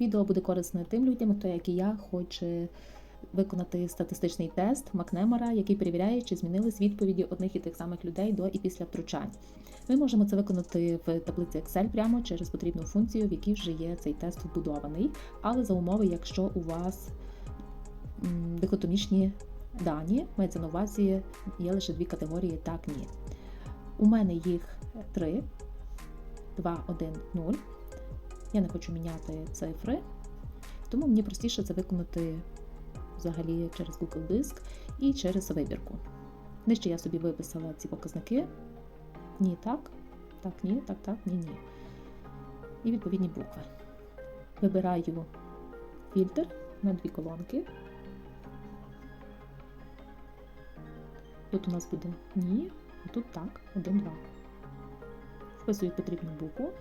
Відео буде корисне тим людям, хто, як і я, хоче виконати статистичний тест Макнемора, який перевіряє, чи змінились відповіді одних і тих самих людей до і після втручань. Ми можемо це виконати в таблиці Excel прямо через потрібну функцію, в якій вже є цей тест вбудований, але за умови, якщо у вас дихотомічні дані, мається на увазі, є лише дві категорії так, ні. У мене їх три. 2, 1, 0. Я не хочу міняти цифри, тому мені простіше це виконати взагалі через Google Диск і через вибірку. Нижче я собі виписала ці показники. Ні, так, так, ні, так, так, ні, ні. І відповідні букви. Вибираю фільтр на дві колонки. Тут у нас буде ні, а тут так, 1, 2. Вписую потрібну букву.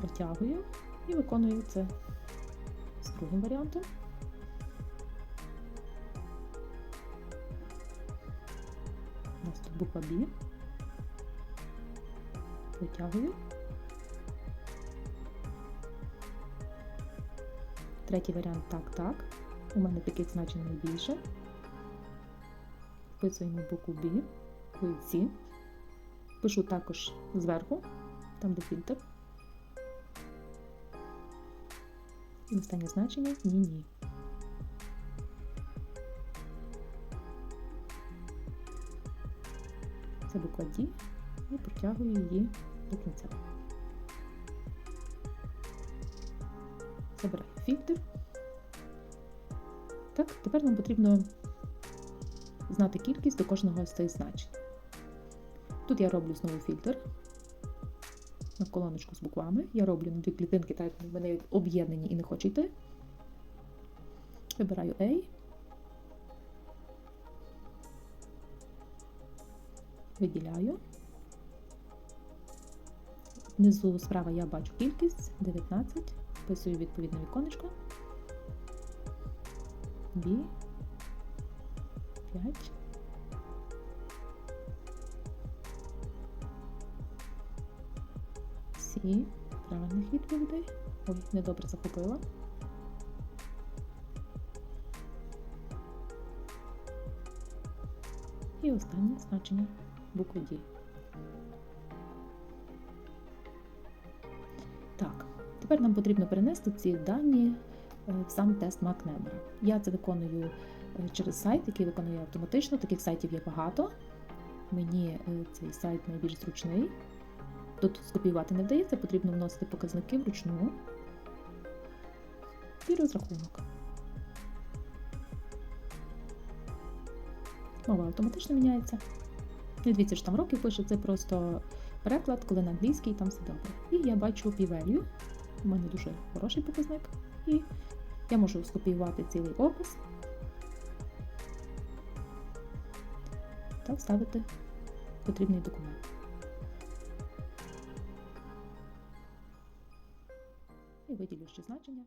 Протягую і виконую це з другим варіантом. У нас тут буква B. Витягую. Третій варіант так, так. У мене таких значень найбільше. Вписуємо букву B, C. Пишу також зверху, там де фільтр. І останнє значення ні-ні. Це буква D і протягую її до кінця. Забираю фільтр. Так, тепер нам потрібно знати кількість до кожного з цих значень. Тут я роблю знову фільтр на колоночку з буквами. Я роблю на дві клітинки, так як вони об'єднані і не хочу йти. Вибираю A. Виділяю. Внизу справа я бачу кількість 19. Вписую відповідне віконечко. B. 5. Сі правильних відповідей. Ой, недобре захопила. І останнє значення букви D. Так, тепер нам потрібно перенести ці дані е, в сам тест Макнемера. Я це виконую е, через сайт, який виконую автоматично. Таких сайтів є багато. Мені е, цей сайт найбільш зручний. Тут скопіювати не вдається, потрібно вносити показники вручну і розрахунок. Мова автоматично міняється. Не дивіться, що там років пише, це просто переклад, коли на англійській, там все добре. І я бачу p-value, у мене дуже хороший показник, і я можу скопіювати цілий опис та вставити потрібний документ. Виділю ще значення.